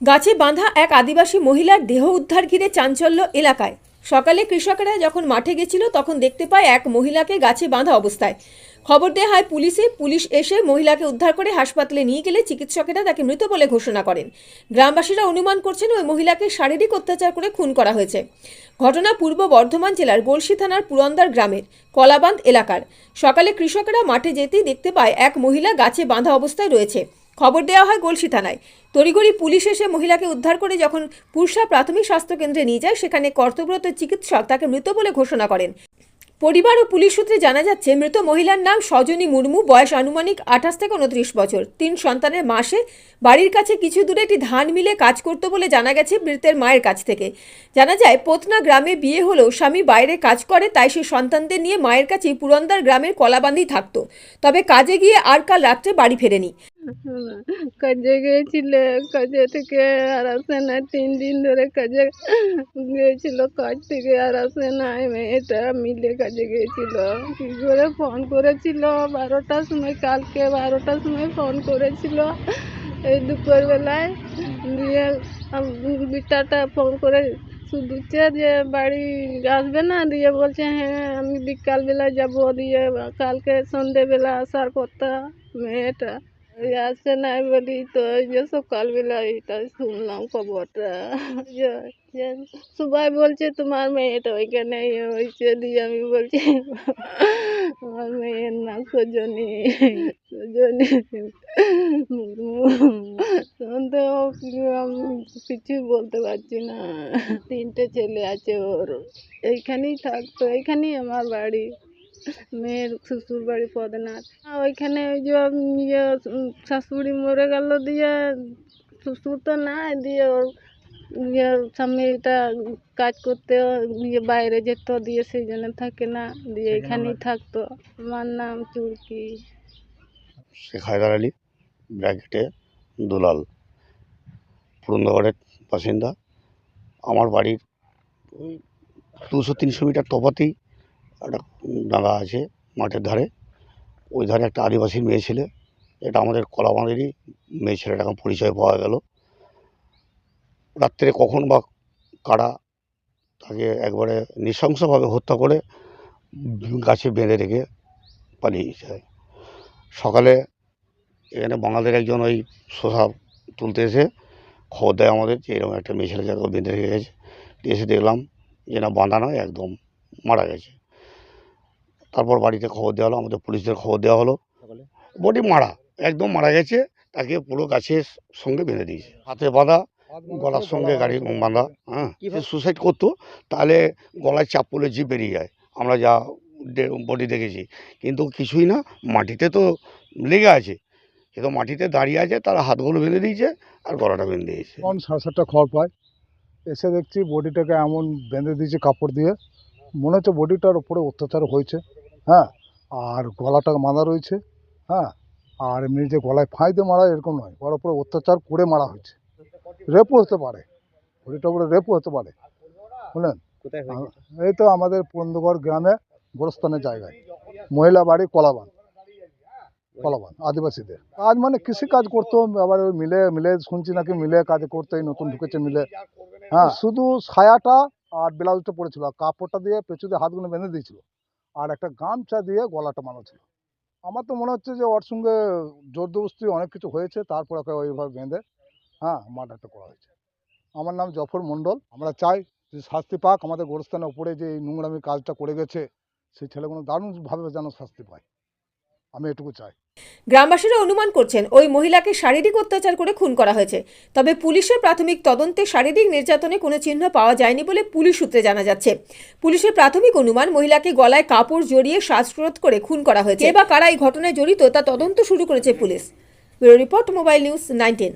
গাছে বাঁধা এক আদিবাসী মহিলার দেহ উদ্ধার ঘিরে চাঞ্চল্য এলাকায়। সকালে কৃষকেরা যখন মাঠে গেছিল, তখন দেখতে পায় এক মহিলাকে গাছে বাঁধা অবস্থায়। খবর দেওয়া হয় পুলিশে, পুলিশ এসে মহিলাকে উদ্ধার করে হাসপাতালে নিয়ে গেলে চিকিৎসকেরা তাকে মৃত বলে ঘোষণা করেন। গ্রামবাসীরা অনুমান করছেন ওই মহিলাকে শারীরিক অত্যাচার করে খুন করা হয়েছে। ঘটনা পূর্ব বর্ধমান জেলার গলসি থানার পুরন্দার গ্রামের কলাবান্ধ এলাকার। সকালে কৃষকেরা মাঠে যেতেই দেখতে পায় এক মহিলা গাছে বাঁধা অবস্থায় রয়েছে। খবর দেওয়া হয় গলসি থানায়। তড়িঘড়ি পুলিশ এসে মহিলাকে উদ্ধার করে যখন পুরসা প্রাথমিক স্বাস্থ্য কেন্দ্রে নিয়ে যায়, সেখানে কর্তব্যরত চিকিৎসক তাকে মৃত বলে ঘোষণা করেন। পরিবার ও পুলিশ সূত্রে জানা যাচ্ছে, মৃত মহিলার নাম সজনী মুর্মু, বয়স আনুমানিক আঠাশ থেকে উনত্রিশ বছর। তিন সন্তানের মাসে বাড়ির কাছে কিছু দূরে একটি ধান মিলে কাজ করত বলে জানা গেছে মৃতের মায়ের কাছ থেকে। জানা যায়, পোতনা গ্রামে বিয়ে হলেও স্বামী বাইরে কাজ করে, তাই সেই সন্তানদের নিয়ে মায়ের কাছেই পুরন্দার গ্রামের কলাবান্ধি থাকতো। তবে কাজে গিয়ে আর কাল রাত্রে বাড়ি ফেরেনি। কাজে গিয়েছিল কাজে থেকে আর আসে না তিন দিন ধরে কাজে গিয়েছিল কাজ থেকে আর আসে না মেয়েটা মিলে কাজে গিয়েছিল কি করে ফোন করেছিল বারোটার সময় কালকে বারোটার সময় ফোন করেছিল এই দুপুরবেলায় দিয়ে বিটাটা ফোন করে শুধুছে যে বাড়ি আসবে না দিয়ে বলছে হ্যাঁ আমি বিকালবেলা যাব দিয়ে কালকে সন্ধেবেলা আসার কথা মেয়েটা আসে নাই বলি তো যে সকালবেলা এটা শুনলাম খবরটা সবাই বলছে তোমার মেয়েটা ওইখানে হয়েছে দিয়ে আমি বলছি আমার মেয়ের নাম সজনী সজনী কিছু বলতে পারছি না তিনটে ছেলে আছে ওর এইখানেই থাকতো এইখানেই আমার বাড়ি মেয়ের শ্বশুর বাড়ি পদনাথ ওইখানে ওই যে ইয়ে শাশুড়ি মরে গেল দিয়ে শ্বশুর তো নাই দিয়ে ওর ইয়ে স্বামীটা কাজ করতে ইয়ে বাইরে যেত দিয়ে সেই জন্য থাকে না দিয়ে এখানেই থাকতো। আমার নাম চুরকি। শেখ হায়দার আলী ব্র্যাকেটে দুলাল। পুরন্দগড়ের বাসিন্দা। আমার বাড়ির ওই দুশো তিনশো মিটার তফাতেই একটা ডাঙা আছে মাঠের ধারে। ওই ধারে একটা আদিবাসী মেয়ে ছেলে। এটা আমাদের কলাবাঁধেরই মেয়ে ছেলেটা এখন পরিচয় পাওয়া গেল। রাত্রে কখন বা কারা তাকে একবারে নৃশংসভাবে হত্যা করে গাছে বেঁধে রেখে পালিয়ে যায় সকালে এখানে বাঙালির একজন ওই শোষা তুলতে এসে খবর দেয় আমাদের যে এরকম একটা মেয়ে ছেলে যাকে বেঁধে রেখে গেছে। এসে দেখলাম যে না বাঁধা নয়, একদম মারা গেছে। তারপর বাড়িতে খবর দেওয়া হলো আমাদের পুলিশদের খবর দেওয়া হলো। বডি মারা একদম মারা গেছে তাকে পুরো গাছের সঙ্গে বেঁধে দিয়েছে। হাতে বাঁধা গলার সঙ্গে গাড়ি বাঁধা হ্যাঁ সুসাইড করতো তাহলে গলায় চাপ পড়লে জিভ বেরিয়ে যায়। আমরা যা বডি দেখেছি। কিন্তু কিছুই না মাটিতে তো লেগে আছে। সে তো মাটিতে দাঁড়িয়ে আছে তারা হাতগুলো বেঁধে দিয়েছে আর গলাটা বেঁধে দিয়েছে। তখন সাড়ে সাতটা খবর পাই এসে দেখছি বডিটাকে এমন বেঁধে দিয়েছে কাপড় দিয়ে। মনে হচ্ছে বডিটার উপরে অত্যাচার হয়েছে। হ্যাঁ আর গলাটা বাঁধা রয়েছে হ্যাঁ আর এমনি যে গলায় ফাঁই দিয়ে মারা এরকম নয় ওর উপরে অত্যাচার করে মারা হয়েছে। রেপও হতে পারে বডিটার উপরে রেপও হতে পারে বুঝলেন? এই তো আমাদের পন্দগড় গ্রামে গোরস্থানের জায়গায় মহিলা বাড়ি কলাবান কলাবান আদিবাসীদের। কাজ মানে কৃষি কাজ করতো আবার মিলে মিলে শুনছি নাকি মিলে কাজ করতো নতুন ঢুকেছে মিলে। হ্যাঁ শুধু সায়াটা আর ব্লাউজটা পরেছিল আর কাপড়টা দিয়ে পেছু দিয়ে হাতগুলো বেঁধে দিয়েছিল। আর একটা গামছা দিয়ে গলাটা মানা ছিল আমার তো মনে হচ্ছে যে ওর সঙ্গে জোর জবরদস্তি অনেক কিছু হয়েছে, তারপর ওকে ওইভাবে বেঁধে হ্যাঁ মার্ডারটা করা হয়েছে। আমার নাম জফর মণ্ডল। আমরা চাই যে শাস্তি পাক, আমাদের গোরস্থানের উপরে যে এই নোংরামি কাজটা করে গেছে, সেই ছেলেগুলো দারুণভাবে যেন শাস্তি পায়। আমি এটুকু চাই। গ্রামবাসীরা অনুমান করছেন, ওই মহিলাকে শারীরিক অত্যাচার করে খুন করা হয়েছে। তবে পুলিশের প্রাথমিক তদন্তে শারীরিক নির্যাতনে কোনো চিহ্ন পাওয়া যায়নি বলে পুলিশ সূত্রে জানা যাচ্ছে। পুলিশের প্রাথমিক অনুমান, মহিলাকে গলায় কাপড় জড়িয়ে শ্বাসরোধ করে খুন করা হয়েছে। বা কারা এই ঘটনায় জড়িত, তা তদন্ত শুরু করেছে police. Bureau report, mobile news nineteen.